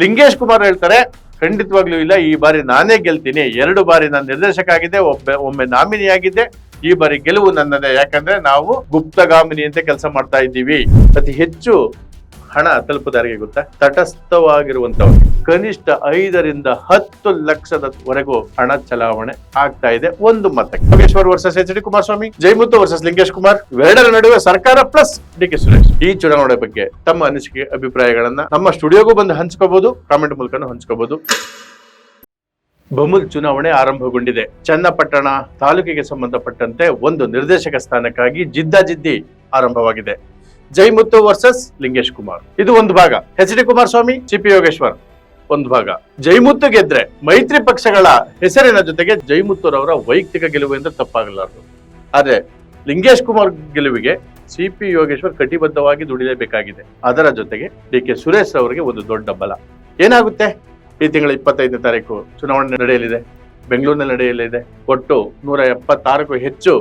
ಲಿಂಗೇಶ್ ಕುಮಾರ್ ಹೇಳ್ತಾರೆ, ಖಂಡಿತವಾಗ್ಲೂ ಇಲ್ಲ, ಈ ಬಾರಿ ನಾನೇ ಗೆಲ್ತೀನಿ. ಎರಡು ಬಾರಿ ನಾನು ನಿರ್ದೇಶಕ ಆಗಿದ್ದೆ ಒಬ್ಬ, ಒಮ್ಮೆ ನಾಮಿನಿ ಆಗಿದ್ದೆ ಈ ಬಾರಿ ಗೆಲುವು ನನ್ನದೇ. ಯಾಕಂದ್ರೆ ನಾವು ಗುಪ್ತಗಾಮಿನಿ ಅಂತ ಕೆಲಸ ಮಾಡ್ತಾ ಇದ್ದೀವಿ. ಅತಿ ಹೆಚ್ಚು ಹಣ ತಲುಪುದಾರಿಗೆ ಗೊತ್ತಾ? ತಟಸ್ಥವಾಗಿರುವಂತವ್ರು ಕನಿಷ್ಠ ಐದರಿಂದ ಹತ್ತು ಲಕ್ಷದವರೆಗೂ ಹಣ ಚಲಾವಣೆ ಆಗ್ತಾ ಇದೆ ಒಂದು ಮತ Yogeshwar versus H D Kumaraswamy, Jaimuttu versus Lingesh Kumar, ಇವೆರಡರ ನಡುವೆ ಸರ್ಕಾರ ಪ್ಲಸ್ ಡಿ ಕೆ ಸುರೇಶ್. ಈ ಚುನಾವಣೆ ಬಗ್ಗೆ ತಮ್ಮ ಅನಿಸಿಕೆ, ಅಭಿಪ್ರಾಯಗಳನ್ನ ನಮ್ಮ ಸ್ಟುಡಿಯೋಗೂ ಬಂದು ಹಂಚ್ಕೋಬಹುದು ಕಾಮೆಂಟ್ ಮೂಲಕ ಹಂಚ್ಕೋಬಹುದು ಬಮುಲ್ ಚುನಾವಣೆ ಆರಂಭಗೊಂಡಿದೆ. ಚನ್ನಪಟ್ಟಣ ತಾಲೂಕಿಗೆ ಸಂಬಂಧಪಟ್ಟಂತೆ ಒಂದು ನಿರ್ದೇಶಕ ಸ್ಥಾನಕ್ಕಾಗಿ ಜಿದ್ದಾಜಿದ್ದಿ ಆರಂಭವಾಗಿದೆ. ಜೈಮುತ್ತು ವರ್ಸಸ್ ಲಿಂಗೇಶ್ ಕುಮಾರ್. ಇದು ಒಂದು ಭಾಗ. H D Kumaraswamy CP Yogeshwar. ಒಂದು ಭಾಗ. ಜೈಮುತ್ತು ಗೆದ್ರೆ ಮೈತ್ರಿ ಪಕ್ಷಗಳ ಹೆಸರಿನ ಜೊತೆಗೆ ಜೈಮುತ್ತುರವರ ವೈಯಕ್ತಿಕ ಗೆಲುವು ಎಂದು ತಪ್ಪಾಗಲಾರದು. ಆದ್ರೆ ಲಿಂಗೇಶ್ ಕುಮಾರ್ ಗೆಲುವಿಗೆ ಸಿಪಿ ಯೋಗೇಶ್ವರ್ ಕಟಿಬದ್ಧವಾಗಿ ದುಡಿಲೇಬೇಕಾಗಿದೆ. ಅದರ ಜೊತೆಗೆ ಡಿ ಕೆ ಸುರೇಶ್ ಅವರಿಗೆ ಒಂದು ದೊಡ್ಡ ಬಲ. ಏನಾಗುತ್ತೆ? ಈ ತಿಂಗಳ ಇಪ್ಪತ್ತೈದನೇ ತಾರೀಕು ಚುನಾವಣೆ ನಡೆಯಲಿದೆ. ಬೆಂಗಳೂರಿನಲ್ಲಿ ನಡೆಯಲಿದೆ. ಒಟ್ಟು ನೂರ ಎಪ್ಪತ್ತಾರಕ್ಕೂ ಹೆಚ್ಚು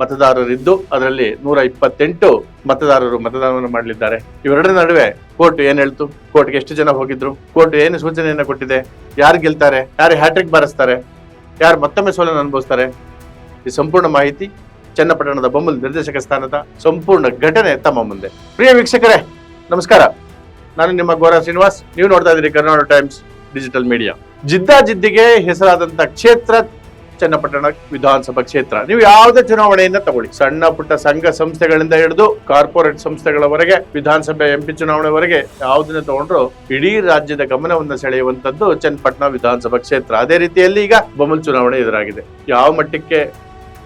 ಮತದಾರರಿದ್ದು ಅದರಲ್ಲಿ ನೂರ ಇಪ್ಪತ್ತೆಂಟು ಮತದಾರರು ಮತದಾನವನ್ನು ಮಾಡಲಿದ್ದಾರೆ. ಇವೆರಡರ ನಡುವೆ ಕೋರ್ಟ್ ಏನ್ ಹೇಳ್ತು? ಕೋರ್ಟ್ಗೆ ಎಷ್ಟು ಜನ ಹೋಗಿದ್ರು? ಕೋರ್ಟ್ ಏನು ಸೂಚನೆಯನ್ನ ಕೊಟ್ಟಿದೆ? ಯಾರು ಗೆಲ್ತಾರೆ? ಯಾರು ಹ್ಯಾಟ್ರಿಕ್ ಬಾರಿಸ್ತಾರೆ? ಯಾರು ಮತ್ತೊಮ್ಮೆ ಸೋಲನ್ನು ಅನುಭವಿಸ್ತಾರೆ? ಈ ಸಂಪೂರ್ಣ ಮಾಹಿತಿ ಚನ್ನಪಟ್ಟಣದ ಬೊಮ್ಮಲ್ ನಿರ್ದೇಶಕ ಸ್ಥಾನದ ಸಂಪೂರ್ಣ ಘಟನೆ ತಮ್ಮ ಮುಂದೆ. ಪ್ರಿಯ ವೀಕ್ಷಕರೇ, ನಮಸ್ಕಾರ. ನಾನು ನಿಮ್ಮ ಗೋರಾ ಶ್ರೀನಿವಾಸ್. ನೀವು ನೋಡ್ತಾ ಇದ್ದೀರಿ ಕರ್ನಾಟಕ ಟೈಮ್ಸ್ ಡಿಜಿಟಲ್ ಮೀಡಿಯಾ. ಜಿದ್ದಾಜಿದ್ದಿಗೆ ಹೆಸರಾದಂತ ಕ್ಷೇತ್ರ ಚನ್ನಪಟ್ಟಣ ವಿಧಾನಸಭಾ ಕ್ಷೇತ್ರ. ನೀವು ಯಾವುದೇ ಚುನಾವಣೆಯನ್ನ ತಗೊಳ್ಳಿ. ಸಣ್ಣ ಪುಟ್ಟ ಸಂಘ ಸಂಸ್ಥೆಗಳಿಂದ ಹಿಡಿದು ಕಾರ್ಪೊರೇಟ್ ಸಂಸ್ಥೆಗಳವರೆಗೆ, ವಿಧಾನಸಭೆ ಎಂಪಿ ಚುನಾವಣೆವರೆಗೆ ಯಾವುದನ್ನ ತಗೊಂಡ್ರು ಇಡೀ ರಾಜ್ಯದ ಗಮನವನ್ನು ಸೆಳೆಯುವಂತದ್ದು ಚನ್ನಪಟ್ಟಣ ವಿಧಾನಸಭಾ ಕ್ಷೇತ್ರ. ಅದೇ ರೀತಿಯಲ್ಲಿ ಈಗ ಬೊಮ್ಮಲ್ ಚುನಾವಣೆ ಎದುರಾಗಿದೆ. ಯಾವ ಮಟ್ಟಕ್ಕೆ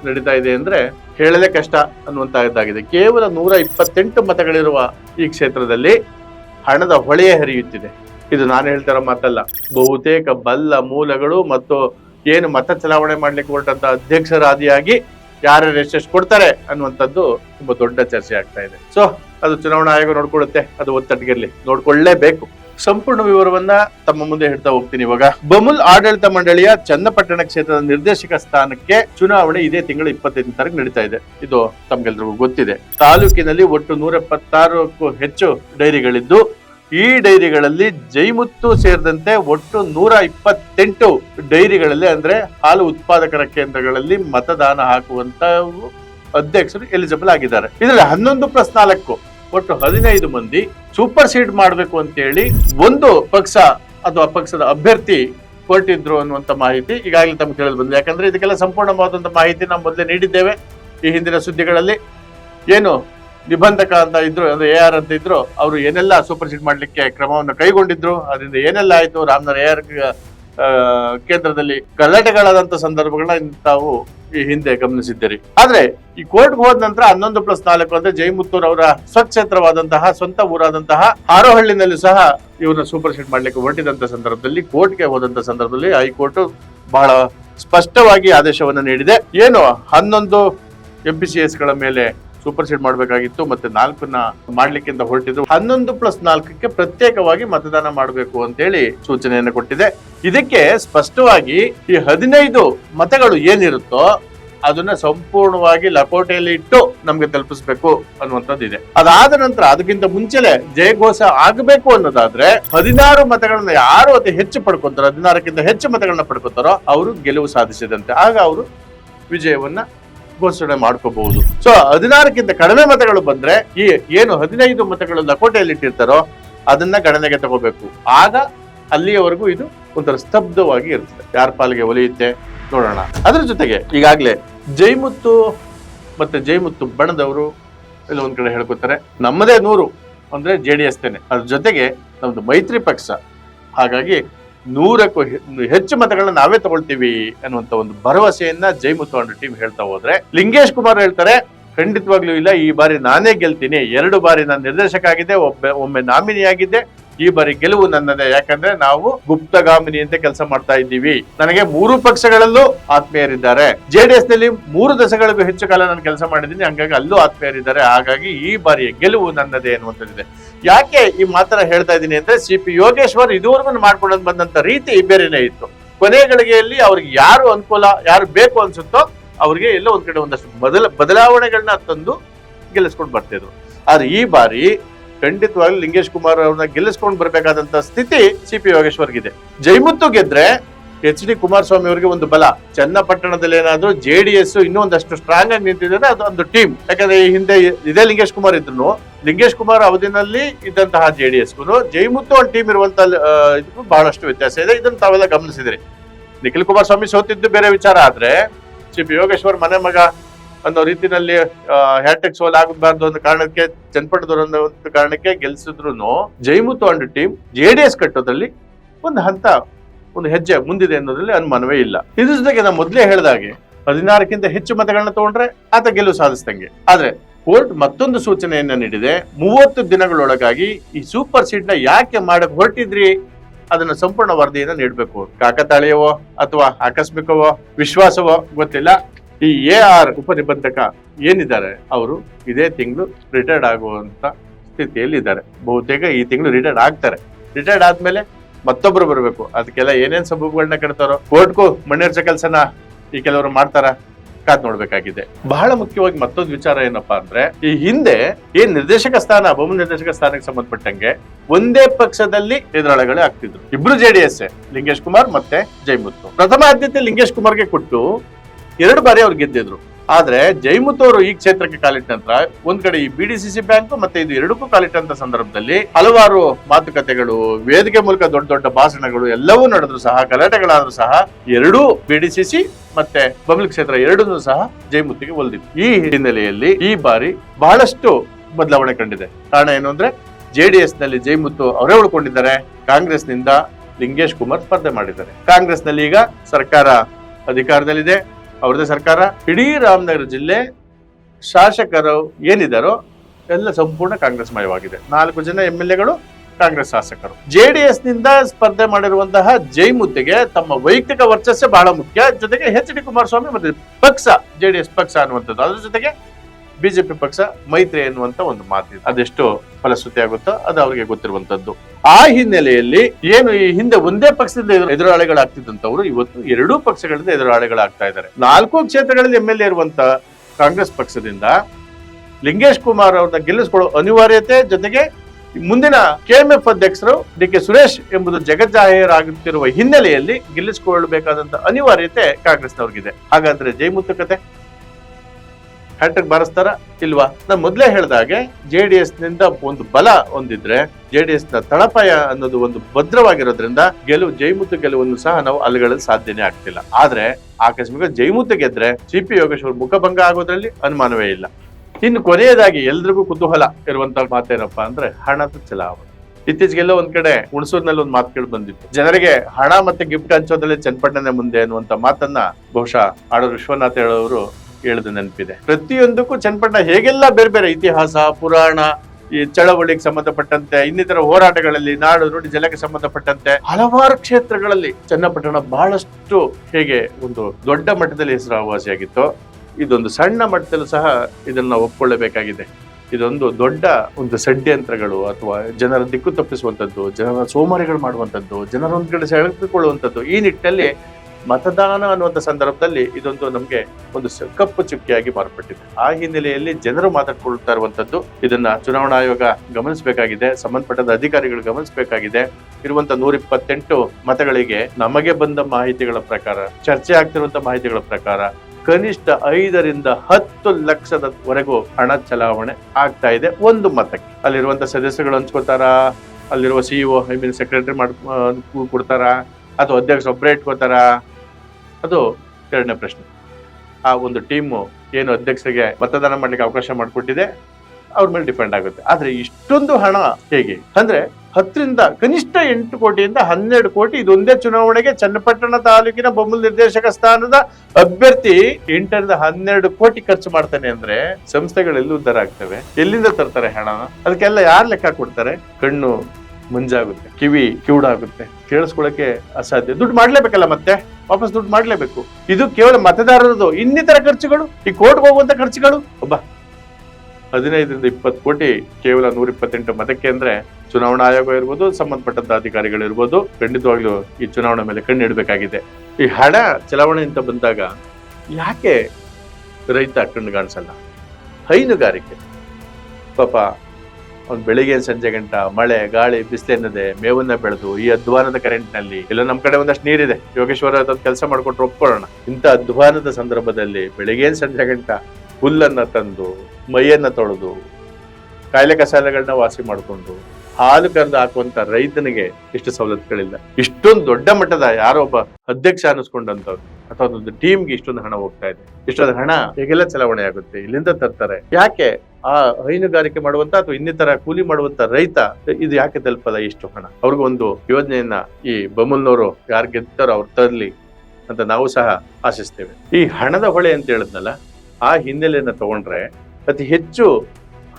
ನಡೀತಾ ಇದೆ ಅಂದ್ರೆ ಹೇಳಲೇ ಕಷ್ಟ ಅನ್ನುವಂತಹದ್ದಾಗಿದೆ. ಕೇವಲ ನೂರ ಇಪ್ಪತ್ತೆಂಟು ಮತಗಳಿರುವ ಈ ಕ್ಷೇತ್ರದಲ್ಲಿ ಹಣದ ಹೊಳೆಯೇ ಹರಿಯುತ್ತಿದೆ. ಇದು ನಾನು ಹೇಳ್ತಿರೋ ಮಾತಲ್ಲ. ಬಹುತೇಕ ಬಲ್ಲ ಮೂಲಗಳು ಮತ್ತು ಏನು ಮತ ಚಲಾವಣೆ ಮಾಡ್ಲಿಕ್ಕೆ ಹೊರಟಂತ ಅಧ್ಯಕ್ಷರಾದಿಯಾಗಿ ಯಾರು ಎಷ್ಟೆಷ್ಟು ಕೊಡ್ತಾರೆ ಅನ್ನುವಂಥದ್ದು ತುಂಬಾ ದೊಡ್ಡ ಚರ್ಚೆ ಆಗ್ತಾ ಇದೆ. ಸೊ ಅದು ಚುನಾವಣಾ ಆಯೋಗ ನೋಡ್ಕೊಳ್ಳುತ್ತೆ, ಅದು ಒತ್ತಟ್ಟಿಗಿರ್ಲಿ ನೋಡ್ಕೊಳ್ಳೇಬೇಕು. ಸಂಪೂರ್ಣ ವಿವರವನ್ನ ತಮ್ಮ ಮುಂದೆ ಹೇಳ್ತಾ ಹೋಗ್ತೀನಿ ಇವಾಗ. ಬಮುಲ್ ಆಡಳಿತ ಮಂಡಳಿಯ ಚನ್ನಪಟ್ಟಣ ಕ್ಷೇತ್ರದ ನಿರ್ದೇಶಕ ಸ್ಥಾನಕ್ಕೆ ಚುನಾವಣೆ ಇದೇ ತಿಂಗಳು ಇಪ್ಪತ್ತೈದನೇ ತಾರೀಕು ನಡೀತಾ ಇದೆ. ಇದು ತಮ್ಗೆಲ್ರಿಗೂ ಗೊತ್ತಿದೆ. ತಾಲೂಕಿನಲ್ಲಿ ಒಟ್ಟು ನೂರ ಎಪ್ಪತ್ತಾರಕ್ಕೂ ಹೆಚ್ಚು ಡೈರಿಗಳಿದ್ದು ಈ ಡೈರಿಗಳಲ್ಲಿ ಜೈಮುತ್ತು ಸೇರಿದಂತೆ ಒಟ್ಟು ನೂರ ಇಪ್ಪತ್ತೆಂಟು ಡೈರಿಗಳಲ್ಲಿ, ಅಂದ್ರೆ ಹಾಲು ಉತ್ಪಾದಕರ ಕೇಂದ್ರಗಳಲ್ಲಿ ಮತದಾನ ಹಾಕುವಂತ ಅಧ್ಯಕ್ಷರು ಎಲಿಜಿಬಲ್ ಆಗಿದ್ದಾರೆ. ಇದರಲ್ಲಿ ಹನ್ನೊಂದು ಪ್ಲಸ್ ನಾಲ್ಕು, ಒಟ್ಟು ಹದಿನೈದು ಮಂದಿ ಸೂಪರ್ ಸೀಡ್ ಮಾಡಬೇಕು ಅಂತೇಳಿ ಒಂದು ಪಕ್ಷ ಅಥವಾ ಪಕ್ಷದ ಅಭ್ಯರ್ಥಿ ಹೊರಟಿದ್ರು ಅನ್ನುವಂತ ಮಾಹಿತಿ ಈಗಾಗಲೇ ತಮ್ಗೆ ಕೇಳಲು ಬಂದಿದೆ. ಯಾಕಂದ್ರೆ ಇದಕ್ಕೆಲ್ಲ ಸಂಪೂರ್ಣವಾದಂಥ ಮಾಹಿತಿ ನಾವು ಮೊದಲೇ ನೀಡಿದ್ದೇವೆ ಈ ಹಿಂದಿನ ಸುದ್ದಿಗಳಲ್ಲಿ. ಏನು? ನಿಬಂಧಕ ಅಂತ ಇದ್ರು, ಅಂದ್ರೆ ಎ ಆರ್ ಅಂತ ಇದ್ರು, ಅವರು ಏನೆಲ್ಲ ಸೂಪರ್ ಸೀಟ್ ಮಾಡ್ಲಿಕ್ಕೆ ಕ್ರಮವನ್ನು ಕೈಗೊಂಡಿದ್ರು, ಅದರಿಂದ ಏನೆಲ್ಲ ಆಯ್ತು, ರಾಮನಗರ ಎ ಆರ್ ಕೇಂದ್ರದಲ್ಲಿ ಗಲಾಟೆಗಳಾದಂತ ಸಂದರ್ಭಗಳನ್ನ ತಾವು ಈ ಹಿಂದೆ ಗಮನಿಸಿದ್ದೀರಿ. ಆದ್ರೆ ಈ ಕೋರ್ಟ್ಗೆ ಹೋದ ನಂತರ ಹನ್ನೊಂದು ಪ್ಲಸ್ ನಾಲ್ಕು ಅಂದ್ರೆ ಜಯಮುತ್ತೂರ್ ಅವರ ಸ್ವಕ್ಷೇತ್ರವಾದಂತಹ, ಸ್ವಂತ ಊರಾದಂತಹ ಹಾರೋಹಳ್ಳಿನಲ್ಲಿ ಸಹ ಇವನ್ನ ಸೂಪರ್ ಸೀಟ್ ಮಾಡ್ಲಿಕ್ಕೆ ಹೊರಟಿದಂತ ಸಂದರ್ಭದಲ್ಲಿ ಕೋರ್ಟ್ಗೆ ಹೋದಂತ ಸಂದರ್ಭದಲ್ಲಿ ಹೈಕೋರ್ಟ್ ಬಹಳ ಸ್ಪಷ್ಟವಾಗಿ ಆದೇಶವನ್ನು ನೀಡಿದೆ. ಏನು ಹನ್ನೊಂದು ಎಂ ಪಿ ಸಿ ಎಸ್ಗಳ ಮೇಲೆ ಸೂಪರ್ ಸೀಡ್ ಮಾಡಬೇಕಾಗಿತ್ತು ಮತ್ತೆ ನಾಲ್ಕನ್ನ ಮಾಡ್ಲಿಕ್ಕಿಂತ ಹೊರಟಿದ್ರು. ಹನ್ನೊಂದು ಪ್ಲಸ್ ನಾಲ್ಕಕ್ಕೆ ಪ್ರತ್ಯೇಕವಾಗಿ ಮತದಾನ ಮಾಡಬೇಕು ಅಂತೇಳಿ ಸೂಚನೆಯನ್ನು ಕೊಟ್ಟಿದೆ. ಇದಕ್ಕೆ ಸ್ಪಷ್ಟವಾಗಿ ಈ ಹದಿನೈದು ಮತಗಳು ಏನಿರುತ್ತೋ ಅದನ್ನ ಸಂಪೂರ್ಣವಾಗಿ ಲಕೋಟೆಯಲ್ಲಿ ಇಟ್ಟು ನಮ್ಗೆ ತಲುಪಿಸ್ಬೇಕು ಅನ್ನುವಂಥದ್ದು ಇದೆ. ಅದಾದ ನಂತರ ಅದಕ್ಕಿಂತ ಮುಂಚೆಲೆ ಜಯಘೋಷ ಆಗಬೇಕು ಅನ್ನೋದಾದ್ರೆ ಹದಿನಾರು ಮತಗಳನ್ನ ಯಾರು ಅತಿ ಹೆಚ್ಚು ಪಡ್ಕೊತಾರೋ, ಹದಿನಾರಕ್ಕಿಂತ ಹೆಚ್ಚು ಮತಗಳನ್ನ ಪಡ್ಕೊತಾರೋ, ಅವರು ಗೆಲುವು ಸಾಧಿಸಿದಂತೆ. ಆಗ ಅವರು ವಿಜಯವನ್ನ ಘೋಷಣೆ ಮಾಡ್ಕೋಬಹುದು. ಸೊ ಹದಿನಾರಕ್ಕಿಂತ ಕಡಿಮೆ ಮತಗಳು ಬಂದ್ರೆ ಈ ಏನು ಹದಿನೈದು ಮತಗಳು ಲಕೋಟೆಯಲ್ಲಿ ಇಟ್ಟಿರ್ತಾರೋ ಅದನ್ನ ಗಣನೆಗೆ ತಗೋಬೇಕು. ಆಗ ಅಲ್ಲಿಯವರೆಗೂ ಇದು ಒಂಥರ ಸ್ತಬ್ಧವಾಗಿ ಇರ್ತದೆ. ಯಾರ ಪಾಲಿಗೆ ಒಲಿಯುತ್ತೆ ನೋಡೋಣ. ಅದ್ರ ಜೊತೆಗೆ ಈಗಾಗಲೇ ಜೈಮುತ್ತು ಮತ್ತೆ ಜೈಮುತ್ತು ಬಣದವರು ಎಲ್ಲ ಒಂದ್ ಕಡೆ ಹೇಳ್ಕೊತಾರೆ. ನಮ್ಮದೇ ನೂರು ಅಂದ್ರೆ ಜೆ ಡಿ ಎಸ್ ತೇನೆ. ಅದ್ರ ಜೊತೆಗೆ ನಮ್ದು ಮೈತ್ರಿ ಪಕ್ಷ. ಹಾಗಾಗಿ ನೂರಕ್ಕೂ ಹೆಚ್ಚು ಮತಗಳನ್ನ ನಾವೇ ತಗೊಳ್ತೀವಿ ಅನ್ನುವಂತ ಒಂದು ಭರವಸೆಯನ್ನ ಜೈಮುತ್ತು ಅನ್ನೋ ಟೀಮ್ ಹೇಳ್ತಾ ಹೋದ್ರೆ. ಲಿಂಗೇಶ್ ಕುಮಾರ್ ಹೇಳ್ತಾರೆ, ಖಂಡಿತವಾಗ್ಲೂ ಇಲ್ಲ, ಈ ಬಾರಿ ನಾನೇ ಗೆಲ್ತೀನಿ. ಎರಡು ಬಾರಿ ನಾನು ನಿರ್ದೇಶಕ ಆಗಿದ್ದೆ ಒಬ್ಬ ಒಮ್ಮೆ ನಾಮಿನಿ ಆಗಿದ್ದೆ ಈ ಬಾರಿ ಗೆಲುವು ನನ್ನದೇ. ಯಾಕಂದ್ರೆ ನಾವು ಗುಪ್ತಗಾಮಿನಿ ಅಂತ ಕೆಲಸ ಮಾಡ್ತಾ ಇದ್ದೀವಿ. ನನಗೆ ಮೂರು ಪಕ್ಷಗಳಲ್ಲೂ ಆತ್ಮೀಯರಿದ್ದಾರೆ. ಜೆಡಿಎಸ್ನಲ್ಲಿ ಮೂರು ದಶಕಗಳಿಗೂ ಹೆಚ್ಚು ಕಾಲ ನಾನು ಕೆಲಸ ಮಾಡಿದ್ದೀನಿ. ಹಂಗಾಗಿ ಅಲ್ಲೂ ಆತ್ಮೀಯರಿದ್ದಾರೆ. ಹಾಗಾಗಿ ಈ ಬಾರಿಯ ಗೆಲುವು ನನ್ನದೇ ಅನ್ನುವಂಥದ್ದಿದೆ. ಯಾಕೆ ಈ ಮಾತನ್ನ ಹೇಳ್ತಾ ಇದ್ದೀನಿ ಅಂದ್ರೆ ಸಿ ಪಿ ಯೋಗೇಶ್ವರ್ ಇದುವರೆಗೂ ಮಾಡ್ಕೊಂಡು ಬಂದಂತ ರೀತಿ ಬೇರೆನೇ ಇತ್ತು. ಕೊನೆ ಗಳಿಗೆಯಲ್ಲಿ ಅವ್ರಿಗೆ ಯಾರು ಅನುಕೂಲ, ಯಾರು ಬೇಕು ಅನ್ಸುತ್ತೋ ಅವ್ರಿಗೆ ಎಲ್ಲೋ ಒಂದ್ ಕಡೆ ಒಂದಷ್ಟು ಬದಲ ಬದಲಾವಣೆಗಳನ್ನ ತಂದು ಗೆಲ್ಲಿಸ್ಕೊಂಡು ಬರ್ತಿದ್ರು. ಆದ್ರೆ ಈ ಬಾರಿ ಖಂಡಿತವಾಗ್ಲೂ ಲಿಂಗೇಶ್ ಕುಮಾರ್ ಅವ್ರನ್ನ ಗೆಲ್ಲಿಸ್ಕೊಂಡು ಬರಬೇಕಾದಂತ ಸ್ಥಿತಿ ಸಿ ಪಿ ಯೋಗೇಶ್ವರ್ಗಿದೆ ಜೈಮುತ್ತು ಗೆದ್ರೆ ಎಚ್ ಡಿ ಕುಮಾರಸ್ವಾಮಿ ಅವರಿಗೆ ಒಂದು ಬಲ. ಚನ್ನಪಟ್ಟಣದಲ್ಲಿ ಏನಾದ್ರು ಜೆ ಡಿ ಎಸ್ ಇನ್ನೂ ಒಂದಷ್ಟು ಸ್ಟ್ರಾಂಗ್ ಆಗಿ ನಿಂತಿದ್ರೆ ಅದು ಒಂದು ಟೀಮ್ ಯಾಕಂದ್ರೆ ಈ ಹಿಂದೆ ಇದೇ ಲಿಂಗೇಶ್ ಕುಮಾರ್ ಇದ್ರು ಲಿಂಗೇಶ್ ಕುಮಾರ್ ಅವಧಿನಲ್ಲಿ ಇದ್ದಂತಹ ಜೆ ಡಿ ಎಸ್ ಜೈಮುತ್ತು ಒಂದು ಟೀಮ್ ಇರುವಂತ ಬಹಳಷ್ಟು ವ್ಯತ್ಯಾಸ ಇದೆ. ಇದನ್ನು ತಾವೆಲ್ಲ ಗಮನಿಸಿದ್ರಿ. ನಿಖಿಲ್ ಕುಮಾರಸ್ವಾಮಿ ಸೋತಿದ್ದು ಬೇರೆ ವಿಚಾರ ಆದ್ರೆ ಸಿ ಪಿ ಯೋಗೇಶ್ವರ್ ಮನೆ ಮಗ ಅನ್ನೋ ರೀತಿನಲ್ಲಿ ಹ್ಯಾಟ್ರಿಕ್ ಸೋಲ್ ಆಗಬಾರ್ದು ಅನ್ನೋ ಕಾರಣಕ್ಕೆ ಚನ್ನಪಟ್ಟದವ್ರು ಅನ್ನೋ ಕಾರಣಕ್ಕೆ ಗೆಲ್ಸಿದ್ರು Jaimuttu and team J D S ಕಟ್ಟೋದ್ರಲ್ಲಿ ಒಂದು ಹಂತ, ಒಂದು ಹೆಜ್ಜೆ ಮುಂದಿದೆ ಅನ್ನೋದ್ರಲ್ಲಿ ಅನುಮಾನವೇ ಇಲ್ಲ. ಇದ್ರ ಜೊತೆಗೆ ನಾವು ಮೊದಲೇ ಹೇಳಿದಾಗೆ, ಹದಿನಾರಕ್ಕಿಂತ ಹೆಚ್ಚು ಮತಗಳನ್ನ ತಗೊಂಡ್ರೆ ಆತ ಗೆಲುವು ಸಾಧಿಸ್ದಂಗೆ. ಆದ್ರೆ ಕೋರ್ಟ್ ಮತ್ತೊಂದು ಸೂಚನೆಯನ್ನ ನೀಡಿದೆ, ಮೂವತ್ತು ದಿನಗಳೊಳಗಾಗಿ ಈ ಸೂಪರ್ ಸೀಟ್ ಯಾಕೆ ಮಾಡಕ್ ಹೊರಟಿದ್ರಿ? ಅದನ್ನ ಸಂಪೂರ್ಣ ವರದಿಯನ್ನ ನೀಡಬೇಕು. ಕಾಕತಾಳೀಯವೋ ಅಥವಾ ಆಕಸ್ಮಿಕವೋ, ವಿಶ್ವಾಸವೋ ಗೊತ್ತಿಲ್ಲ. ಈ ಎ ಆರ್ ಉಪನಿಬಂಧಕ ಏನಿದ್ದಾರೆ? ಅವರು ಇದೇ ತಿಂಗಳು ರಿಟೈರ್ಡ್ ಆಗುವಂತ ಸ್ಥಿತಿಯಲ್ಲಿ ಇದ್ದಾರೆ ಬಹುತೇಕ ಈ ತಿಂಗಳು ರಿಟೈರ್ಡ್ ಆಗ್ತಾರೆ. ರಿಟೈರ್ಡ್ ಆದ್ಮೇಲೆ ಮತ್ತೊಬ್ರು ಬರಬೇಕು. ಅದಕ್ಕೆಲ್ಲ ಏನೇನ್ ಸಬೂಬುಗಳನ್ನ ಕೆಡ್ತಾರೋ? ಕೋರ್ಟ್ಗೂ ಮಣ್ಣೇರ್ಚ ಕೆಲಸನ ಈ ಕೆಲವರು ಮಾಡ್ತಾರ? ಕಾದ್ ನೋಡ್ಬೇಕಾಗಿದೆ. ಬಹಳ ಮುಖ್ಯವಾಗಿ ಮತ್ತೊಂದು ವಿಚಾರ ಏನಪ್ಪಾ ಅಂದ್ರೆ, ಈ ಹಿಂದೆ ಈ ನಿರ್ದೇಶಕ ಸ್ಥಾನ ಬಹು ನಿರ್ದೇಶಕ ಸ್ಥಾನಕ್ಕೆ ಸಂಬಂಧಪಟ್ಟಂಗೆ ಒಂದೇ ಪಕ್ಷದಲ್ಲಿ ಎದುರಾಳಿಗಳೇ ಆಗ್ತಿದ್ರು. ಇಬ್ರು J D S Lingesh Kumar ಮತ್ತೆ ಜೈಮುತ್ತು ಪ್ರಥಮ ಆದ್ಯತೆ ಲಿಂಗೇಶ್ ಕುಮಾರ್ಗೆ ಕೊಟ್ಟು ಎರಡು ಬಾರಿ ಅವ್ರು ಗೆದ್ದಿದ್ರು. ಆದ್ರೆ ಜೈಮುತ್ ಅವರು ಈ ಕ್ಷೇತ್ರಕ್ಕೆ ಕಾಲಿಟ್ಟ ನಂತರ ಒಂದ್ ಕಡೆ ಈ ಬಿಡಿಸಿಸಿ ಬ್ಯಾಂಕ್ ಮತ್ತೆ ಇದು ಎರಡಕ್ಕೂ ಕಾಲಿಟ್ಟಂತ ಸಂದರ್ಭದಲ್ಲಿ ಹಲವಾರು ಮಾತುಕತೆಗಳು, ವೇದಿಕೆ ಮೂಲಕ ದೊಡ್ಡ ದೊಡ್ಡ ಭಾಷಣಗಳು ಎಲ್ಲವೂ ನಡೆದ್ರು ಸಹ, ಗಲಾಟೆಗಳಾದ್ರೂ ಸಹ ಎರಡೂ ಬಿಡಿಸಿಸಿ ಮತ್ತೆ ಪಬ್ಲಿಕ್ ಕ್ಷೇತ್ರ ಎರಡನ್ನೂ ಸಹ ಜೈಮುತ್ತಿಗೆ ಒಲ್ದಿತ್ತು. ಈ ಹಿನ್ನೆಲೆಯಲ್ಲಿ ಈ ಬಾರಿ ಬಹಳಷ್ಟು ಬದಲಾವಣೆ ಕಂಡಿದೆ. ಕಾರಣ ಏನು ಅಂದ್ರೆ ಎಸ್ನಲ್ಲಿ ಜೈಮುತ್ತು ಅವರೇ ಉಳ್ಕೊಂಡಿದ್ದಾರೆ. ಕಾಂಗ್ರೆಸ್ನಿಂದ ಲಿಂಗೇಶ್ ಕುಮಾರ್ ಸ್ಪರ್ಧೆ ಮಾಡಿದ್ದಾರೆ. ಕಾಂಗ್ರೆಸ್ನಲ್ಲಿ ಈಗ ಸರ್ಕಾರ ಅಧಿಕಾರದಲ್ಲಿದೆ. ಅವ್ರದೇ ಸರ್ಕಾರ, ಇಡೀ ರಾಮನಗರ ಜಿಲ್ಲೆ ಶಾಸಕರು ಏನಿದ್ದಾರೋ ಎಲ್ಲ ಸಂಪೂರ್ಣ ಕಾಂಗ್ರೆಸ್ ಮಯವಾಗಿದೆ ನಾಲ್ಕು ಜನ ಎಂ ಎಲ್ ಎಗಳು, ಕಾಂಗ್ರೆಸ್ ಶಾಸಕರು. ಜೆ ಡಿ ಎಸ್ನಿಂದ ಸ್ಪರ್ಧೆ ಮಾಡಿರುವಂತಹ ಜೈಮುತ್ತಿಗೆ ತಮ್ಮ ವೈಯಕ್ತಿಕ ವರ್ಚಸ್ಸೇ ಬಹಳ ಮುಖ್ಯ. ಜೊತೆಗೆ ಎಚ್ ಡಿ ಕುಮಾರಸ್ವಾಮಿ ಮತ್ತೆ ಪಕ್ಷ, ಜೆ ಡಿ ಎಸ್ ಪಕ್ಷ ಅನ್ನುವಂಥದ್ದು. ಅದ್ರ ಜೊತೆಗೆ ಬಿಜೆಪಿ ಪಕ್ಷ ಮೈತ್ರಿ ಎನ್ನುವಂತ ಒಂದು ಮಾತಿದೆ. ಅದೆಷ್ಟು ಫಲಶ್ರುತಿ ಆಗುತ್ತೋ ಅದು ಅವರಿಗೆ ಗೊತ್ತಿರುವಂತದ್ದು. ಆ ಹಿನ್ನೆಲೆಯಲ್ಲಿ ಏನು ಈ ಹಿಂದೆ ಒಂದೇ ಪಕ್ಷದಿಂದ ಎದುರಾಳಿಗಳಾಗ್ತಿದ್ದಂಥವ್ರು ಇವತ್ತು ಎರಡೂ ಪಕ್ಷಗಳಿಂದ ಎದುರಾಳಿಗಳಾಗ್ತಾ ಇದ್ದಾರೆ. ನಾಲ್ಕು ಕ್ಷೇತ್ರಗಳಲ್ಲಿ ಎಂ ಎಲ್ ಎ ಇರುವಂತ ಕಾಂಗ್ರೆಸ್ ಪಕ್ಷದಿಂದ ಲಿಂಗೇಶ್ ಕುಮಾರ್ ಅವ್ರನ್ನ ಗೆಲ್ಲಿಸಿಕೊಳ್ಳೋ ಅನಿವಾರ್ಯತೆ ಜೊತೆಗೆ ಮುಂದಿನ ಕೆಎಂಎಫ್ ಅಧ್ಯಕ್ಷರು ಡಿ ಕೆ ಸುರೇಶ್ ಎಂಬುದು ಜಗಜ್ಜಾಹೀರಾಗುತ್ತಿರುವ ಹಿನ್ನೆಲೆಯಲ್ಲಿ ಗೆಲ್ಲಿಸಿಕೊಳ್ಳಬೇಕಾದಂತ ಅನಿವಾರ್ಯತೆ ಕಾಂಗ್ರೆಸ್ನವ್ರಿಗಿದೆ. ಹಾಗಾದ್ರೆ ಜೈಮುತ್ತು ಕತೆ ಹ್ಯಾಟ್ರಿಕ್ ಬಾರಿಸ್ತಾರ ಇಲ್ವಾ? ನಾನು ಮೊದಲೇ ಹಾಗೆ ಜೆ ಡಿ ಎಸ್ನಿಂದ ಒಂದು ಬಲ ಹೊಂದಿದ್ರೆ ಜೆ ಡಿ ಎಸ್ನ ತಳಪಾಯ ಅನ್ನೋದು ಒಂದು ಭದ್ರವಾಗಿರೋದ್ರಿಂದ ಗೆಲುವು ಜೈಮುತ್ತು ಗೆಲುವನ್ನು ಸಹ ನಾವು ಅಲ್ಲಿಗಳಲ್ಲಿ ಸಾಧ್ಯನೇ ಆಗ್ತಿಲ್ಲ. ಆದ್ರೆ ಆಕಸ್ಮಿಕ ಜೈಮುತ್ತು ಗೆದ್ರೆ ಸಿ ಪಿ ಯೋಗೇಶ್ವರ್ ಮುಖಭಂಗ ಆಗೋದ್ರಲ್ಲಿ ಅನುಮಾನವೇ ಇಲ್ಲ. ಇನ್ನು ಕೊನೆಯದಾಗಿ ಎಲ್ರಿಗೂ ಕುತೂಹಲ ಇರುವಂತ ಮಾತೇನಪ್ಪಾ ಅಂದ್ರೆ ಹಣದ ಚಲಾವಣೆ. ಇತ್ತೀಚೆಗೆಲ್ಲ ಒಂದ್ ಕಡೆ ಹುಣಸೂರಿನಲ್ಲಿ ಒಂದು ಮಾತು ಕೇಳಿ ಬಂದಿತ್ತು. ಜನರಿಗೆ ಹಣ ಮತ್ತೆ ಗಿಫ್ಟ್ ಹಂಚೋದ್ರಲ್ಲಿ ಚನ್ನಪಟ್ಟಣನೇ ಮುಂದೆ ಅನ್ನುವಂತ ಮಾತನ್ನ ಬಹುಶಃ ಆಡೋರು ವಿಶ್ವನಾಥ್ ಹೇಳೋರು ಹೇಳಿದ ನೆನಪಿದೆ. ಪ್ರತಿಯೊಂದಕ್ಕೂ ಚನ್ನಪಟ್ಟಣ ಹೇಗೆಲ್ಲ ಬೇರೆ ಬೇರೆ ಇತಿಹಾಸ, ಪುರಾಣ, ಈ ಚಳವಳಿಗೆ ಸಂಬಂಧಪಟ್ಟಂತೆ, ಇನ್ನಿತರ ಹೋರಾಟಗಳಲ್ಲಿ, ನಾಡು ನುಡಿ ಜಲಕ್ಕೆ ಸಂಬಂಧಪಟ್ಟಂತೆ, ಹಲವಾರು ಕ್ಷೇತ್ರಗಳಲ್ಲಿ ಚನ್ನಪಟ್ಟಣ ಬಹಳಷ್ಟು ಹೇಗೆ ಒಂದು ದೊಡ್ಡ ಮಟ್ಟದಲ್ಲಿ ಹೆಸರುವಾಸಿಯಾಗಿತ್ತು, ಇದೊಂದು ಸಣ್ಣ ಮಟ್ಟದಲ್ಲೂ ಸಹ ಇದನ್ನ ಒಪ್ಕೊಳ್ಳಬೇಕಾಗಿದೆ. ಇದೊಂದು ದೊಡ್ಡ ಒಂದು ಷಡ್ಯಂತ್ರಗಳು ಅಥವಾ ಜನರ ದಿಕ್ಕು ತಪ್ಪಿಸುವಂಥದ್ದು, ಜನರ ಸೋಮಾರಿಗಳು ಮಾಡುವಂಥದ್ದು ಜನರ ಒಂದ್ ಕಡೆ ಸೆಳೆದುಕೊಳ್ಳುವಂಥದ್ದು, ಈ ನಿಟ್ಟಿನಲ್ಲಿ ಮತದಾನ ಅನ್ನುವಂಥ ಸಂದರ್ಭದಲ್ಲಿ ಇದೊಂದು ನಮಗೆ ಒಂದು ಕಪ್ಪು ಚುಕ್ಕಿಯಾಗಿ ಮಾರ್ಪಟ್ಟಿದೆ. ಆ ಹಿನ್ನೆಲೆಯಲ್ಲಿ ಜನರು ಮಾತಾಡ್ಕೊಳ್ತಾ ಇರುವಂಥದ್ದು ಇದನ್ನ ಚುನಾವಣಾ ಆಯೋಗ ಗಮನಿಸಬೇಕಾಗಿದೆ ಸಂಬಂಧಪಟ್ಟದ ಅಧಿಕಾರಿಗಳು ಗಮನಿಸಬೇಕಾಗಿದೆ. ಇರುವಂತ ನೂರ ಇಪ್ಪತ್ತೆಂಟು ಮತಗಳಿಗೆ ನಮಗೆ ಬಂದ ಮಾಹಿತಿಗಳ ಪ್ರಕಾರ, ಚರ್ಚೆ ಆಗ್ತಿರುವಂತ ಮಾಹಿತಿಗಳ ಪ್ರಕಾರ ಕನಿಷ್ಠ ಐದರಿಂದ ಹತ್ತು ಲಕ್ಷದವರೆಗೂ ಹಣ ಚಲಾವಣೆ ಆಗ್ತಾ ಇದೆ ಒಂದು ಮತಕ್ಕೆ. ಅಲ್ಲಿರುವಂತ ಸದಸ್ಯಗಳು ಹಂಚ್ಕೋತಾರ ಅಲ್ಲಿರುವ ಸಿಇಒ ಐ ಮೀನ್ ಸೆಕ್ರೆಟರಿ ಮಾಡ್ ಕೊಡ್ತಾರ? ಅಥವಾ ಅಧ್ಯಕ್ಷ ಒಬ್ಬರೇ ಇಟ್ಕೋತಾರ ಅದು ಎರಡನೇ ಪ್ರಶ್ನೆ. ಆ ಒಂದು ಟೀಮು ಏನು ಅಧ್ಯಕ್ಷರಿಗೆ ಮತದಾನ ಮಾಡಲಿಕ್ಕೆ ಅವಕಾಶ ಮಾಡಿಕೊಟ್ಟಿದೆ, ಅವ್ರ ಮೇಲೆ ಡಿಪೆಂಡ್ ಆಗುತ್ತೆ. ಆದರೆ ಇಷ್ಟೊಂದು ಹಣ ಹೇಗೆ? ಅಂದ್ರೆ ಹತ್ತರಿಂದ ಕನಿಷ್ಠ ಎಂಟು ಕೋಟಿಯಿಂದ ಹನ್ನೆರಡು ಕೋಟಿ ಇದೊಂದೇ ಚುನಾವಣೆಗೆ ಚನ್ನಪಟ್ಟಣ ತಾಲೂಕಿನ ಬೊಮ್ಮಲ್ ನಿರ್ದೇಶಕ ಸ್ಥಾನದ ಅಭ್ಯರ್ಥಿ ಎಂಟರಿಂದ ಹನ್ನೆರಡು ಕೋಟಿ ಖರ್ಚು ಮಾಡ್ತಾನೆ ಅಂದ್ರೆ ಸಂಸ್ಥೆಗಳೆಲ್ಲ ಉದ್ದಾರ ಆಗ್ತವೆ? ಎಲ್ಲಿಂದ ತರ್ತಾರೆ ಹಣನ ಅದಕ್ಕೆಲ್ಲ ಯಾರು ಲೆಕ್ಕ ಕೊಡ್ತಾರೆ? ಕಣ್ಣು ಮುಂಜಾಗುತ್ತೆ, ಕಿವಿ ಕಿವುಡಾಗುತ್ತೆ. ಕೇಳಿಸ್ಕೊಳಕ್ಕೆ ಅಸಾಧ್ಯ. ದುಡ್ಡು ಮಾಡ್ಲೇಬೇಕಲ್ಲ ಮತ್ತೆ? ವಾಪಸ್ ದುಡ್ಡು ಮಾಡಲೇಬೇಕು. ಇದು ಕೇವಲ ಮತದಾರರದು ಇನ್ನಿತರ ಖರ್ಚುಗಳು, ಈ ಕೋರ್ಟ್ಗೆ ಹೋಗುವಂತ ಖರ್ಚುಗಳು. ಒಬ್ಬ ಹದಿನೈದರಿಂದ ಇಪ್ಪತ್ತು ಕೋಟಿ, ಕೇವಲ ನೂರ ಇಪ್ಪತ್ತೆಂಟು ಮತಕ್ಕೆ ಅಂದ್ರೆ ಚುನಾವಣಾ ಆಯೋಗ ಇರ್ಬೋದು, ಸಂಬಂಧಪಟ್ಟಂತ ಅಧಿಕಾರಿಗಳು ಇರ್ಬೋದು, ಖಂಡಿತವಾಗ್ಲೂ ಈ ಚುನಾವಣೆ ಮೇಲೆ ಕಣ್ಣಿಡಬೇಕಾಗಿದೆ ಈ ಹಣ ಚಲಾವಣೆ ಅಂತ ಬಂದಾಗ ಯಾಕೆ ರೈತ ಕಣ್ಣು ಕಾಣಿಸಲ್ಲ? ಹೈನುಗಾರಿಕೆ. ಪಾಪ ಅವ್ನು ಬೆಳಿಗ್ಗೆ ಸಂಜೆ ಗಂಟ ಮಳೆ, ಗಾಳಿ ಬಿಸಿಲೆನ್ನದೆ ಮೇವನ್ನ ಬೆಳೆದು ಈ ಅಧ್ವಾನದ ಕರೆಂಟ್ನಲ್ಲಿ ಇಲ್ಲ ನಮ್ಮ ಕಡೆ ಒಂದಷ್ಟು ನೀರಿದೆ. ಯೋಗೇಶ್ವರ ಕೆಲಸ ಮಾಡ್ಕೊಟ್ರೆ ಒಪ್ಕೊಳ್ಳೋಣ. ಇಂಥ ಅಧ್ವಾನದ ಸಂದರ್ಭದಲ್ಲಿ ಬೆಳಿಗ್ಗೆ ಸಂಜೆ ಗಂಟ ಹುಲ್ಲನ್ನ ತಂದು, ಮೈಯನ್ನು ತೊಳೆದು, ಕಾಯಿಲೆ ಕಸಾಲೆಗಳನ್ನ ವಾಸಿ ಮಾಡಿಕೊಂಡು, ಹಾಲು ಕರೆದು ಹಾಕುವಂತ ರೈತನಿಗೆ ಇಷ್ಟು ಸವಲತ್ತುಗಳಿಲ್ಲ. ಇಷ್ಟೊಂದು ದೊಡ್ಡ ಮಟ್ಟದ ಯಾರೋ ಒಬ್ಬ ಅಧ್ಯಕ್ಷ ಅನ್ನಿಸ್ಕೊಂಡಂತವ್ರು ಅಥವಾ ಒಂದು ಟೀಮ್ಗೆ ಇಷ್ಟೊಂದು ಹಣ ಹೋಗ್ತಾ ಇದೆ. ಇಷ್ಟೊಂದು ಹಣ ಹೇಗೆಲ್ಲ ಚಲಾವಣೆ ಆಗುತ್ತೆ ಇಲ್ಲಿಂದ ತರ್ತಾರೆ? ಯಾಕೆ ಆ ಹೈನುಗಾರಿಕೆ ಮಾಡುವಂತ ಅಥವಾ ಇನ್ನಿತರ ಕೂಲಿ ಮಾಡುವಂತ ರೈತ, ಇದು ಯಾಕೆ ತಲುಪಲ್ಲ ಇಷ್ಟು ಹಣ? ಅವ್ರಿಗೊಂದು ಯೋಜನೆಯನ್ನ ಈ ಬಮಲ್ನವರು ಯಾರು ಗೆದ್ದಾರೋ ಅವ್ರು ತರಲಿ ಅಂತ ನಾವು ಸಹ ಆಶಿಸ್ತೇವೆ. ಈ ಹಣದ ಹೊಳೆ ಅಂತ ಹೇಳಿದ್ನಲ್ಲ, ಆ ಹಿನ್ನೆಲೆಯನ್ನ ತಗೊಂಡ್ರೆ ಅತಿ ಹೆಚ್ಚು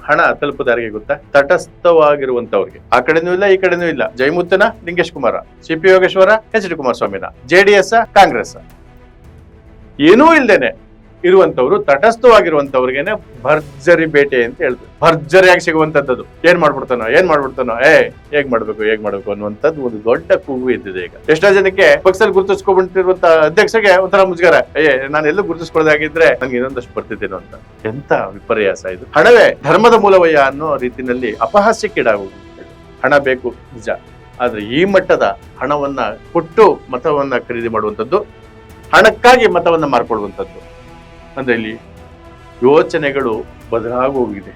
ಹಣ ತಲುಪದಾರಿಗೆ ಗೊತ್ತಾ? ತಟಸ್ಥವಾಗಿರುವಂತವ್ರಿಗೆ. ಆ ಕಡೆನೂ ಇಲ್ಲ, ಈ ಕಡೆನೂ ಇಲ್ಲ. ಜಯಮುತ್ತನ, Lingesh Kumara. C P Yogeshwara, H D ಕುಮಾರಸ್ವಾಮಿನ. JDS Congress. ಏನೂ ಇಲ್ದೇನೆ. ಇರುವಂತವ್ರು ತಟಸ್ಥವಾಗಿರುವಂತವ್ರಿಗೇನೆ ಭರ್ಜರಿ ಬೇಟೆ ಅಂತ ಹೇಳ್ತಾರೆ. ಭರ್ಜರಿಯಾಗಿ ಸಿಗುವಂತದ್ದು ಏನ್ ಮಾಡ್ಬಿಡ್ತಾನೋ ಏನ್ ಮಾಡ್ಬಿಡ್ತಾನೋ, ಏ, ಹೇಗ್ ಮಾಡ್ಬೇಕು ಹೇಗ್ ಮಾಡ್ಬೇಕು ಅನ್ನುವಂಥದ್ದು ಒಂದು ದೊಡ್ಡ ಕೂಗು ಇದ್ದಿದೆ ಈಗ. ಎಷ್ಟೋ ಜನಕ್ಕೆ ಪಕ್ಷದಲ್ಲಿ ಗುರುತಿಸ್ಕೊಂಡ್ಬಿಟ್ಟಿರುವಂತ ಅಧ್ಯಕ್ಷಗೆ ಒಂಥರ ಮುಜುಗರ. ಏ, ನಾನು ಎಲ್ಲೂ ಗುರುತಿಸ್ಕೊಳ್ಳೋದಾಗಿದ್ರೆ ನಂಗೆ ಇನ್ನೊಂದಷ್ಟು ಬರ್ತಿದ್ದೇನೋ ಅಂತ. ಎಂತ ವಿಪರ್ಯಾಸ ಇದು. ಹಣವೇ ಧರ್ಮದ ಮೂಲವಯ್ಯ ಅನ್ನೋ ರೀತಿನಲ್ಲಿ ಅಪಹಾಸ್ಯಕ್ಕೀಡಾಗುವುದು ಹಣ ಬೇಕು, ನಿಜ. ಆದ್ರೆ ಈ ಮಟ್ಟದ ಹಣವನ್ನ ಕೊಟ್ಟು ಮತವನ್ನ ಖರೀದಿ ಮಾಡುವಂಥದ್ದು ಹಣಕ್ಕಾಗಿ ಮತವನ್ನ ಮಾರ್ಕೊಳ್ಳುವಂಥದ್ದು ಅಂದ್ರೆ ಇಲ್ಲಿ ಯೋಚನೆಗಳು ಬದಲಾಗಿ ಹೋಗಿದೆ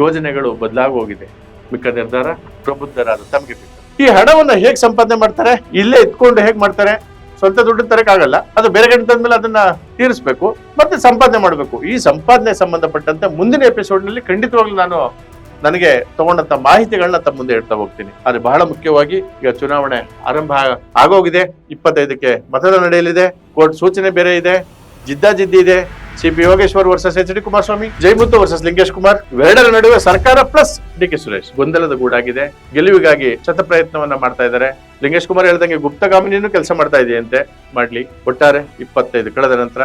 ಯೋಜನೆಗಳು ಬದಲಾಗಿ ಹೋಗಿದೆ ಮಿಕ್ಕ ನಿರ್ಧಾರ ಪ್ರಬುದ್ಧರಾದ ತಮಗೆ ಈ ಹಣವನ್ನ ಹೇಗೆ ಸಂಪಾದನೆ ಮಾಡ್ತಾರೆ? ಇಲ್ಲೇ ಇಟ್ಕೊಂಡು ಹೇಗೆ ಮಾಡ್ತಾರೆ? ಸ್ವಂತ ದುಡ್ಡು ತರಕ್ಕಾಗಲ್ಲ. ಅದು ಬೇರೆ ಕಡೆ ತಂದ್ಮೇಲೆ ಅದನ್ನ ತೀರಿಸಬೇಕು. ಮತ್ತೆ ಸಂಪಾದನೆ ಮಾಡಬೇಕು. ಈ ಸಂಪಾದನೆ ಸಂಬಂಧಪಟ್ಟಂತೆ ಮುಂದಿನ ಎಪಿಸೋಡ್ನಲ್ಲಿ ಖಂಡಿತವಾಗ್ಲೂ ನಾನು ನನಗೆ ತಗೊಂಡಂತ ಮಾಹಿತಿಗಳನ್ನ ತಮ್ಮ ಮುಂದೆ ಇಡ್ತಾ ಹೋಗ್ತೀನಿ. ಆದ್ರೆ ಬಹಳ ಮುಖ್ಯವಾಗಿ ಈಗ ಚುನಾವಣೆ ಆರಂಭ ಆಗೋಗಿದೆ. ಇಪ್ಪತ್ತೈದಕ್ಕೆ ಮತದಾನ ನಡೆಯಲಿದೆ. ಕೋರ್ಟ್ ಸೂಚನೆ ಬೇರೆ ಇದೆ. ಜಿದ್ದಾಜಿದ್ದಿ ಇದೆ. C P Yogeshwar versus H D Kumaraswamy, Jaimuttu versus Lingesh Kumar. ಇವೆರಡರ ನಡುವೆ ಸರ್ಕಾರ ಪ್ಲಸ್ ಡಿ ಕೆ ಸುರೇಶ್. ಗೊಂದಲದ ಗೂಡಾಗಿದೆ. ಗೆಲುವಿಗಾಗಿ ಶತ ಪ್ರಯತ್ನವನ್ನ ಮಾಡ್ತಾ ಇದ್ದಾರೆ. ಲಿಂಗೇಶ್ ಕುಮಾರ್ ಹೇಳ್ದಂಗೆ ಗುಪ್ತಗಾಮಿನಿನೂ ಕೆಲಸ ಮಾಡ್ತಾ ಇದೆಯಂತೆ. ಮಾಡ್ಲಿ. ಒಟ್ಟಾರೆ ಇಪ್ಪತ್ತೈದು ಕಳೆದ ನಂತರ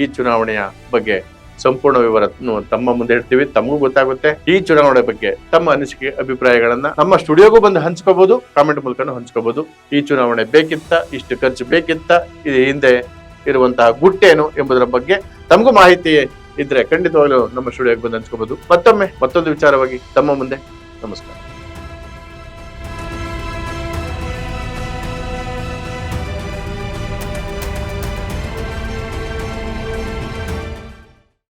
ಈ ಚುನಾವಣೆಯ ಬಗ್ಗೆ ಸಂಪೂರ್ಣ ವಿವರವನ್ನು ತಮ್ಮ ಮುಂದೆ ಇಡ್ತೀವಿ. ತಮಗೂ ಗೊತ್ತಾಗುತ್ತೆ. ಈ ಚುನಾವಣೆ ಬಗ್ಗೆ ತಮ್ಮ ಅನಿಸಿಕೆ, ಅಭಿಪ್ರಾಯಗಳನ್ನ ನಮ್ಮ ಸ್ಟುಡಿಯೋಗೂ ಬಂದು ಹಂಚ್ಕೋಬಹುದು ಕಾಮೆಂಟ್ ಮೂಲಕ ಹಂಚ್ಕೋಬಹುದು ಈ ಚುನಾವಣೆ ಬೇಕಿತ್ತ, ಇಷ್ಟು ಖರ್ಚು ಬೇಕಿತ್ತ ಇದು ಹಿಂದೆ ಇರುವಂತಹ ಗುಟ್ಟೇನು ಎಂಬುದರ ಬಗ್ಗೆ ತಮಗೂ ಮಾಹಿತಿ ಇದ್ರೆ ಖಂಡಿತವಾಗ್ಲೂ ನಮ್ಮ ಸ್ಟುಡಿಯೋಗೆ ಬಂದು ಹಂಚ್ಕೋಬಹುದು ಮತ್ತೊಮ್ಮೆ ಮತ್ತೊಂದು ವಿಚಾರವಾಗಿ ತಮ್ಮ ಮುಂದೆ. ನಮಸ್ಕಾರ.